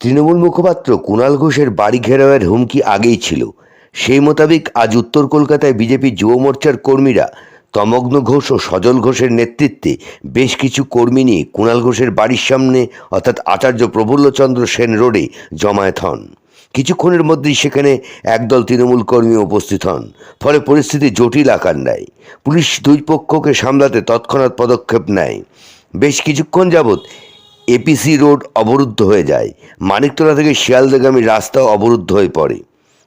তৃণমূল মুখপাত্র কুণাল ঘোষের বাড়ি ঘেরাওয়ের হুমকি আগেই ছিল। সেই মোতাবেক আজ উত্তর কলকাতায় বিজেপি যুব মোর্চার কর্মীরা তমগ্ন ঘোষ ও সজল ঘোষের নেতৃত্বে বেশ কিছু কর্মী নিয়ে কুণাল ঘোষের বাড়ির সামনে, অর্থাৎ আচার্য প্রফুল্লচন্দ্র সেন রোডে জমায়েত হন। কিছুক্ষণের মধ্যেই সেখানে একদল তৃণমূল কর্মী উপস্থিত হন, ফলে পরিস্থিতি জটিল আকার নেয়। পুলিশ দুই পক্ষকে সামলাতে তৎক্ষণাৎ পদক্ষেপ নেয়। বেশ কিছুক্ষণ যাবৎ এপিসি রোড অবরুদ্ধ হয়ে যায়। মানিকতলা থেকে শিয়ালদাগামী রাস্তাও অবরুদ্ধ হয়ে পড়ে।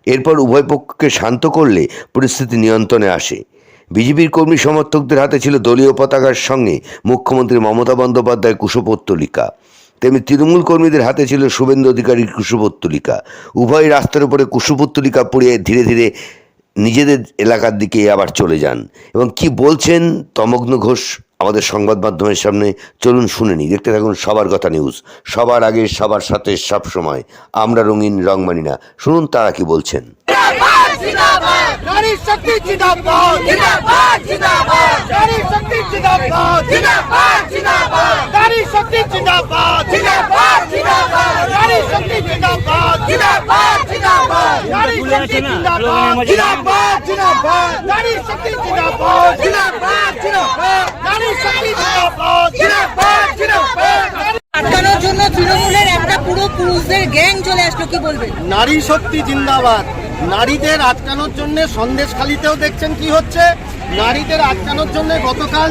এরপর উভয় পক্ষকে শান্ত করলে পরিস্থিতি নিয়ন্ত্রণে আসে। বিজেপির কর্মী সমর্থকদের হাতে ছিল দলীয় পতাকার সঙ্গে মুখ্যমন্ত্রী মমতা বন্দ্যোপাধ্যায় কুশপত্তলিকা। তেমনি তৃণমূল কর্মীদের হাতে ছিল শুভেন্দু অধিকারীর কুশপত্তলিকা। উভয় রাস্তার উপরে কুশপত্তলিকা পড়িয়ে ধীরে ধীরে নিজেদের এলাকার দিকে আবার চলে যান। এবং কি বলছেন তমগ্ন ঘোষ? আমাদের সংবাদ মাধ্যমের সামনে চলুন শুনে নিই। দেখতে থাকুন সবার কথা নিউজ সবার আগে, সবার সাথে, সব সময়। আমরা রঙিন রং মানি না। শুনুন তারা কি বলছেন নারী শক্তি জিন্দাবাদ জিন্দাবাদ জিন্দাবাদ নারী শক্তি জিন্দাবাদ জিন্দাবাদ জিন্দাবাদ নারী শক্তি জিন্দাবাদ জিন্দাবাদ জিন্দাবাদ নারী শক্তি জিন্দাবাদ জিন্দাবাদ জিন্দাবাদ নারী শক্তি জিন্দাবাদ জিন্দাবাদ জিন্দাবাদ নারী শক্তি জিন্দাবাদ জিন্দাবাদ জিন্দাবাদ আটকানোর জন্য তৃণমূলের একটা পুরো পুরুষদের গ্যাং চলে আসলো, কি বলবেন নারী শক্তি জিন্দাবাদ। নারীদের আটকানোর জন্য সন্দেশখালিতেও দেখছেন কি হচ্ছে? নারীদের আটকানোর জন্য গতকাল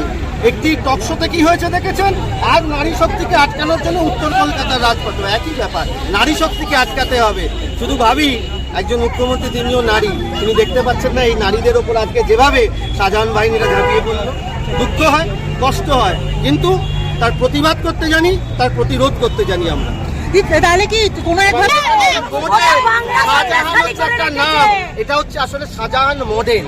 একটি টকশোতে কি হয়েছে দেখেছেন? আর নারী শক্তিকে আটকানোর জন্য উত্তর কলকাতার রাজপথে। একই ব্যাপার, নারী শক্তিকে আটকাতে হবে। শুধু ভাবি, একজন মুখ্যমন্ত্রী তিনিও নারী। তিনি দেখতে পাচ্ছেন না এই নারীদের ওপর আজকে যেভাবে শাহজাহান বাহিনীরা ঝাঁপিয়ে পড়ল। দুঃখ হয়, কষ্ট হয়। কিন্তু তার প্রতিবাদ করতে জানি, তার প্রতিরোধ করতে জানি আমরা। তাহলে কি কোনো একভাবে একটা নাম এটা হচ্ছে আসলে শাহজাহান মডেল